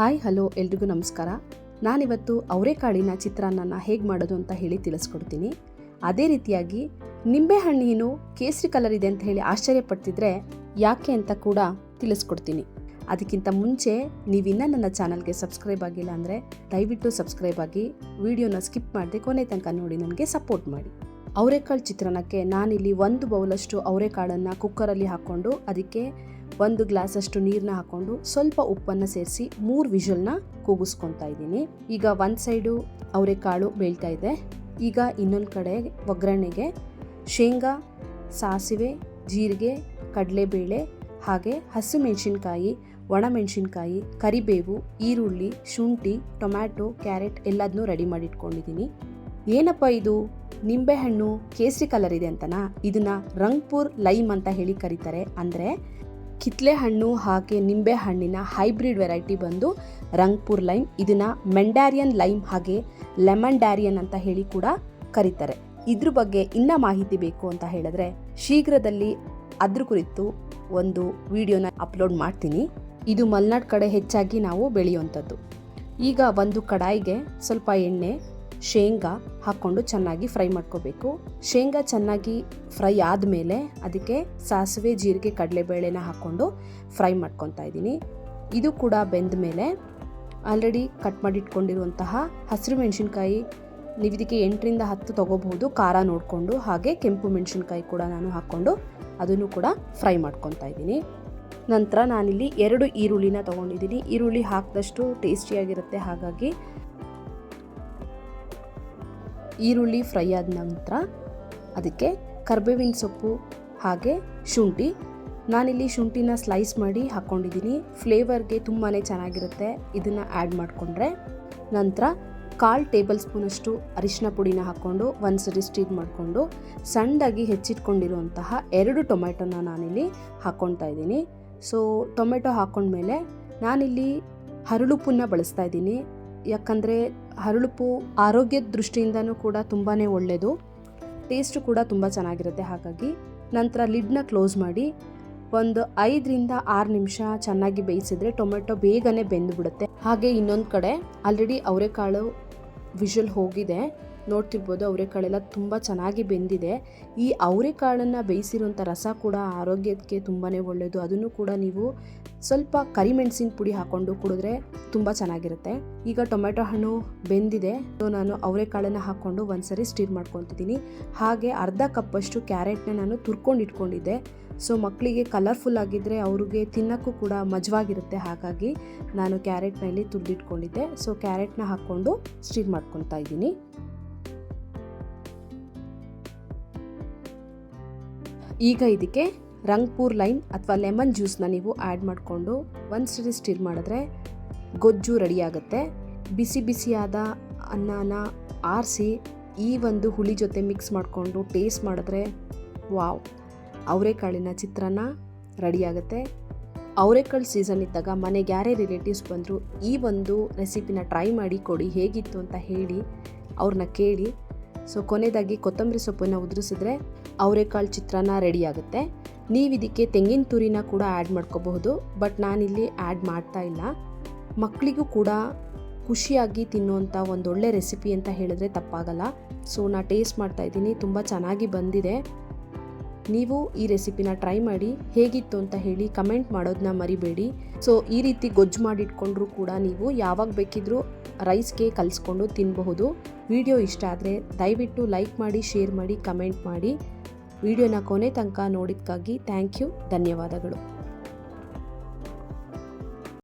Hi, hello, ಎಲ್ರಿಗೂ ನಮಸ್ಕಾರ. ನಾನಿವತ್ತು ಅವರೆಕಾಳಿನ ಚಿತ್ರಾನ್ನನ ಹೇಗೆ ಮಾಡೋದು ಅಂತ ಹೇಳಿ ತಿಳಿಸ್ಕೊಡ್ತೀನಿ. ಅದೇ ರೀತಿಯಾಗಿ ನಿಂಬೆಹಣ್ಣೇನು ಕೇಸರಿ ಕಲರ್ ಇದೆ ಅಂತ ಹೇಳಿ ಆಶ್ಚರ್ಯಪಡ್ತಿದ್ರೆ ಯಾಕೆ ಅಂತ ಕೂಡ ತಿಳಿಸ್ಕೊಡ್ತೀನಿ. ಅದಕ್ಕಿಂತ ಮುಂಚೆ ನೀವಿನ್ನ ನನ್ನ ಚಾನಲ್ಗೆ ಸಬ್ಸ್ಕ್ರೈಬ್ ಆಗಿಲ್ಲ ಅಂದರೆ ದಯವಿಟ್ಟು ಸಬ್ಸ್ಕ್ರೈಬ್ ಆಗಿ, ವಿಡಿಯೋನ ಸ್ಕಿಪ್ ಮಾಡದೆ ಕೊನೆ ತನಕ ನೋಡಿ, ನನಗೆ ಸಪೋರ್ಟ್ ಮಾಡಿ. ಅವರೆಕಾಳು ಚಿತ್ರಾನ್ನಕ್ಕೆ ನಾನಿಲ್ಲಿ ಒಂದು ಬೌಲಷ್ಟು ಅವರೆಕಾಳನ್ನು ಕುಕ್ಕರಲ್ಲಿ ಹಾಕ್ಕೊಂಡು ಅದಕ್ಕೆ ಒಂದು ಗ್ಲಾಸಷ್ಟು ನೀರನ್ನ ಹಾಕ್ಕೊಂಡು ಸ್ವಲ್ಪ ಉಪ್ಪನ್ನು ಸೇರಿಸಿ ಮೂರು ವಿಷಲ್ನ ಕೂಗಿಸ್ಕೊತಾ ಇದ್ದೀನಿ. ಈಗ ಒಂದು ಸೈಡು ಅವರೆಕಾಳು ಬೇಳ್ತಾ ಇದೆ. ಈಗ ಇನ್ನೊಂದು ಕಡೆ ಒಗ್ಗರಣೆಗೆ ಶೇಂಗಾ, ಸಾಸಿವೆ, ಜೀರಿಗೆ, ಕಡಲೆಬೇಳೆ ಹಾಗೆ ಹಸಿಮೆಣಸಿನ್ಕಾಯಿ, ಒಣಮೆಣಸಿನ್ಕಾಯಿ, ಕರಿಬೇವು, ಈರುಳ್ಳಿ, ಶುಂಠಿ, ಟೊಮ್ಯಾಟೊ, ಕ್ಯಾರೆಟ್ ಎಲ್ಲದನ್ನೂ ರೆಡಿ ಮಾಡಿ ಇಟ್ಕೊಂಡಿದ್ದೀನಿ ಏನಪ್ಪ ಇದು? ನಿಂಬೆಹಣ್ಣು ಕೇಸರಿ ಕಲರ್ ಇದೆ ಅಂತನಾ? ಇದನ್ನ ರಂಗ್ಪುರ್ ಲೈಮ್ ಅಂತ ಹೇಳಿ ಕರೀತಾರೆ. ಅಂದರೆ ಕಿತ್ಲೆ ಹಣ್ಣು ಹಾಗೆ ನಿಂಬೆ ಹಣ್ಣಿನ ಹೈಬ್ರಿಡ್ ವೆರೈಟಿ ಬಂದು ರಂಗ್ಪುರ್ ಲೈಮ್, ಇದನ್ನ ಮೆಂಡಾರಿಯನ್ ಲೈಮ್ ಹಾಗೆ ಲೆಮನ್ ಡ್ಯಾರಿಯನ್ ಅಂತ ಹೇಳಿ ಕೂಡ ಕರೀತಾರೆ. ಇದ್ರ ಬಗ್ಗೆ ಇನ್ನ ಮಾಹಿತಿ ಬೇಕು ಅಂತ ಹೇಳಿದ್ರೆ ಶೀಘ್ರದಲ್ಲಿ ಅದ್ರ ಕುರಿತು ಒಂದು ವಿಡಿಯೋನ ಅಪ್ಲೋಡ್ ಮಾಡ್ತೀನಿ. ಇದು ಮಲೆನಾಡು ಕಡೆ ಹೆಚ್ಚಾಗಿ ನಾವು ಬೆಳೆಯುವಂಥದ್ದು. ಈಗ ಒಂದು ಕಡಾಯಿಗೆ ಸ್ವಲ್ಪ ಎಣ್ಣೆ ಶೇಂಗಾ ಹಾಕ್ಕೊಂಡು ಚೆನ್ನಾಗಿ ಫ್ರೈ ಮಾಡ್ಕೋಬೇಕು. ಶೇಂಗಾ ಚೆನ್ನಾಗಿ ಫ್ರೈ ಆದಮೇಲೆ ಅದಕ್ಕೆ ಸಾಸಿವೆ, ಜೀರಿಗೆ, ಕಡಲೆಬೇಳೆನ ಹಾಕ್ಕೊಂಡು ಫ್ರೈ ಮಾಡ್ಕೊತಾ ಇದ್ದೀನಿ. ಇದು ಕೂಡ ಬೆಂದ ಮೇಲೆ ಆಲ್ರೆಡಿ ಕಟ್ ಮಾಡಿಟ್ಕೊಂಡಿರುವಂತಹ ಹಸಿರು ಮೆಣಸಿನ್ಕಾಯಿ ನೀವು ಇದಕ್ಕೆ ಎಂಟರಿಂದ ಹತ್ತು ತೊಗೋಬಹುದು. ಖಾರ ನೋಡಿಕೊಂಡು ಹಾಗೆ ಕೆಂಪು ಮೆಣಸಿನ್ಕಾಯಿ ಕೂಡ ನಾನು ಹಾಕ್ಕೊಂಡು ಅದನ್ನು ಕೂಡ ಫ್ರೈ ಮಾಡ್ಕೊತಾ ಇದ್ದೀನಿ. ನಂತರ ನಾನಿಲ್ಲಿ ಎರಡು ಈರುಳ್ಳಿನ ತೊಗೊಂಡಿದ್ದೀನಿ. ಈರುಳ್ಳಿ ಹಾಕಿದಷ್ಟು ಟೇಸ್ಟಿಯಾಗಿರುತ್ತೆ. ಹಾಗಾಗಿ ಈರುಳ್ಳಿ ಫ್ರೈ ಆದ ನಂತರ ಅದಕ್ಕೆ ಕರ್ಬೇವಿನ ಸೊಪ್ಪು ಹಾಗೆ ಶುಂಠಿ. ನಾನಿಲ್ಲಿ ಶುಂಠಿನ ಸ್ಲೈಸ್ ಮಾಡಿ ಹಾಕ್ಕೊಂಡಿದ್ದೀನಿ ಫ್ಲೇವರ್ಗೆ ತುಂಬಾ ಚೆನ್ನಾಗಿರುತ್ತೆ. ಇದನ್ನು ಆ್ಯಡ್ ಮಾಡಿಕೊಂಡ್ರೆ ನಂತರ ಕಾಲು ಟೇಬಲ್ ಸ್ಪೂನಷ್ಟು ಅರಿಶಿನ ಪುಡಿನ ಹಾಕ್ಕೊಂಡು ಒಂದು ಸರಿ ಸ್ಟೀಟ್ ಮಾಡಿಕೊಂಡು ಸಣ್ಣದಾಗಿ ಹೆಚ್ಚಿಟ್ಕೊಂಡಿರುವಂತಹ ಎರಡು ಟೊಮೆಟೊನ ನಾನಿಲ್ಲಿ ಹಾಕ್ಕೊಳ್ತಾ ಇದ್ದೀನಿ. ಸೊ ಟೊಮೆಟೊ ಹಾಕ್ಕೊಂಡ್ಮೇಲೆ ನಾನಿಲ್ಲಿ ಹರಳುಪ್ಪನ್ನ ಬಳಸ್ತಾ ಇದ್ದೀನಿ. ಯಾಕಂದರೆ ಹರಳುಪು ಆರೋಗ್ಯದ ದೃಷ್ಟಿಯಿಂದನೂ ಕೂಡ ತುಂಬಾ ಒಳ್ಳೆಯದು ಟೇಸ್ಟು ಕೂಡ ತುಂಬ ಚೆನ್ನಾಗಿರುತ್ತೆ ಹಾಗಾಗಿ. ನಂತರ ಲಿಡ್ನ ಕ್ಲೋಸ್ ಮಾಡಿ ಒಂದು ಐದರಿಂದ ಆರು ನಿಮಿಷ ಚೆನ್ನಾಗಿ ಬೇಯಿಸಿದ್ರೆ ಟೊಮೆಟೊ ಬೇಗನೆ ಬೆಂದುಬಿಡುತ್ತೆ. ಹಾಗೆ ಇನ್ನೊಂದು ಕಡೆ ಆಲ್ರೆಡಿ ಅವರೆಕಾಳು ವಿಷಲ್ ಹೋಗಿದೆ. ನೋಡ್ತಿರ್ಬೋದು ಅವರೆಕಾಳೆಲ್ಲ ತುಂಬ ಚೆನ್ನಾಗಿ ಬೆಂದಿದೆ. ಈ ಅವರೆಕಾಳನ್ನು ಬೇಯಿಸಿರುವಂಥ ರಸ ಕೂಡ ಆರೋಗ್ಯಕ್ಕೆ ತುಂಬಾ ಒಳ್ಳೆಯದು ಅದನ್ನು ಕೂಡ ನೀವು ಸ್ವಲ್ಪ ಕರಿಮೆಣಸಿನ ಪುಡಿ ಹಾಕ್ಕೊಂಡು ಕುಡಿದ್ರೆ ತುಂಬ ಚೆನ್ನಾಗಿರುತ್ತೆ. ಈಗ ಟೊಮೆಟೊ ಹಣ್ಣು ಬೆಂದಿದೆ. ಸೊ, ನಾನು ಅವರೆಕಾಳನ್ನು ಹಾಕ್ಕೊಂಡು ಒಂದ್ಸರಿ ಸ್ಟೀರ್ ಮಾಡ್ಕೊತಿದ್ದೀನಿ. ಹಾಗೆ ಅರ್ಧ ಕಪ್ಪಷ್ಟು ಕ್ಯಾರೆಟ್ನ ನಾನು ತುರ್ಕೊಂಡು ಇಟ್ಕೊಂಡಿದ್ದೆ. ಸೊ ಮಕ್ಕಳಿಗೆ ಕಲರ್ಫುಲ್ ಆಗಿದ್ದರೆ ಅವ್ರಿಗೆ ತಿನ್ನೋಕ್ಕೂ ಕೂಡ ಮಜವಾಗಿರುತ್ತೆ. ಹಾಗಾಗಿ ನಾನು ಕ್ಯಾರೆಟ್ನಲ್ಲಿ ತುರಿದಿಟ್ಕೊಂಡಿದ್ದೆ. ಸೊ, ಕ್ಯಾರೆಟ್ನ ಹಾಕ್ಕೊಂಡು ಸ್ಟೀರ್ ಮಾಡ್ಕೊತಾ ಇದ್ದೀನಿ. ಈಗ ಇದಕ್ಕೆ ರಂಗ್ಪೂರ್ ಲೈಮ್ ಅಥವಾ ಲೆಮನ್ ಜ್ಯೂಸ್ನ ನೀವು ಆ್ಯಡ್ ಮಾಡಿಕೊಂಡು ಒಂದು ಸರಿ ಸ್ಟಿರ್ ಮಾಡಿದ್ರೆ ಗೊಜ್ಜು ರೆಡಿಯಾಗುತ್ತೆ. ಬಿಸಿ ಬಿಸಿಯಾದ ಅನ್ನನ ಆರಿಸಿ ಈ ಒಂದು ಹುಳಿ ಜೊತೆ ಮಿಕ್ಸ್ ಮಾಡಿಕೊಂಡು ಟೇಸ್ಟ್ ಮಾಡಿದ್ರೆ ವಾವ್. ಅವರೆಕಾಳಿನ ಚಿತ್ರಾನ್ನ ರೆಡಿಯಾಗುತ್ತೆ. ಅವರೆಕಾಳು ಸೀಸನ್ ಇದ್ದಾಗ ಮನೆಗೆ ಯಾರೇ ರಿಲೇಟಿವ್ಸ್ ಬಂದರೂ ಈ ಒಂದು ರೆಸಿಪಿನ ಟ್ರೈ ಮಾಡಿ ಕೊಡಿ, ಹೇಗಿತ್ತು ಅಂತ ಹೇಳಿ ಅವ್ರನ್ನ ಕೇಳಿ. ಸೊ ಕೊನೆಯದಾಗಿ ಕೊತ್ತಂಬರಿ ಸೊಪ್ಪನ್ನು ಉದುರಿಸಿದ್ರೆ ಅವರೆಕಾಳು ಚಿತ್ರಾನ್ನ ರೆಡಿ ಆಗುತ್ತೆ. ನೀವು ಇದಕ್ಕೆ ತೆಂಗಿನ ತುರಿನ ಕೂಡ ಆ್ಯಡ್ ಮಾಡ್ಕೋಬಹುದು. ಬಟ್ ನಾನಿಲ್ಲಿ ಆ್ಯಡ್ ಮಾಡ್ತಾ ಇಲ್ಲ. ಮಕ್ಕಳಿಗೂ ಕೂಡ ಖುಷಿಯಾಗಿ ತಿನ್ನುವಂಥ ಒಂದೊಳ್ಳೆ ರೆಸಿಪಿ ಅಂತ ಹೇಳಿದ್ರೆ ತಪ್ಪಾಗಲ್ಲ. ಸೊ ನಾ ಟೇಸ್ಟ್ ಮಾಡ್ತಾ ಇದ್ದೀನಿ. ತುಂಬ ಚೆನ್ನಾಗಿ ಬಂದಿದೆ. ನೀವು ಈ ರೆಸಿಪಿನ ಟ್ರೈ ಮಾಡಿ ಹೇಗಿತ್ತು ಅಂತ ಹೇಳಿ ಕಮೆಂಟ್ ಮಾಡೋದನ್ನ ಮರಿಬೇಡಿ. ಸೊ ಈ ರೀತಿ ಗೊಜ್ಜು ಮಾಡಿಟ್ಕೊಂಡ್ರೂ ಕೂಡ ನೀವು ಯಾವಾಗ ಬೇಕಿದ್ರೂ ರೈಸ್ಗೆ ಕಲಿಸ್ಕೊಂಡು ತಿನ್ನಬಹುದು ವಿಡಿಯೋ ಇಷ್ಟ ಆದರೆ ದಯವಿಟ್ಟು ಲೈಕ್ ಮಾಡಿ ಶೇರ್ ಮಾಡಿ ಕಮೆಂಟ್ ಮಾಡಿ. ವಿಡಿಯೋನ ಕೊನೆ ತನಕ ನೋಡಿದ್ದಕ್ಕಾಗಿ ಥ್ಯಾಂಕ್ ಯು ಧನ್ಯವಾದಗಳು.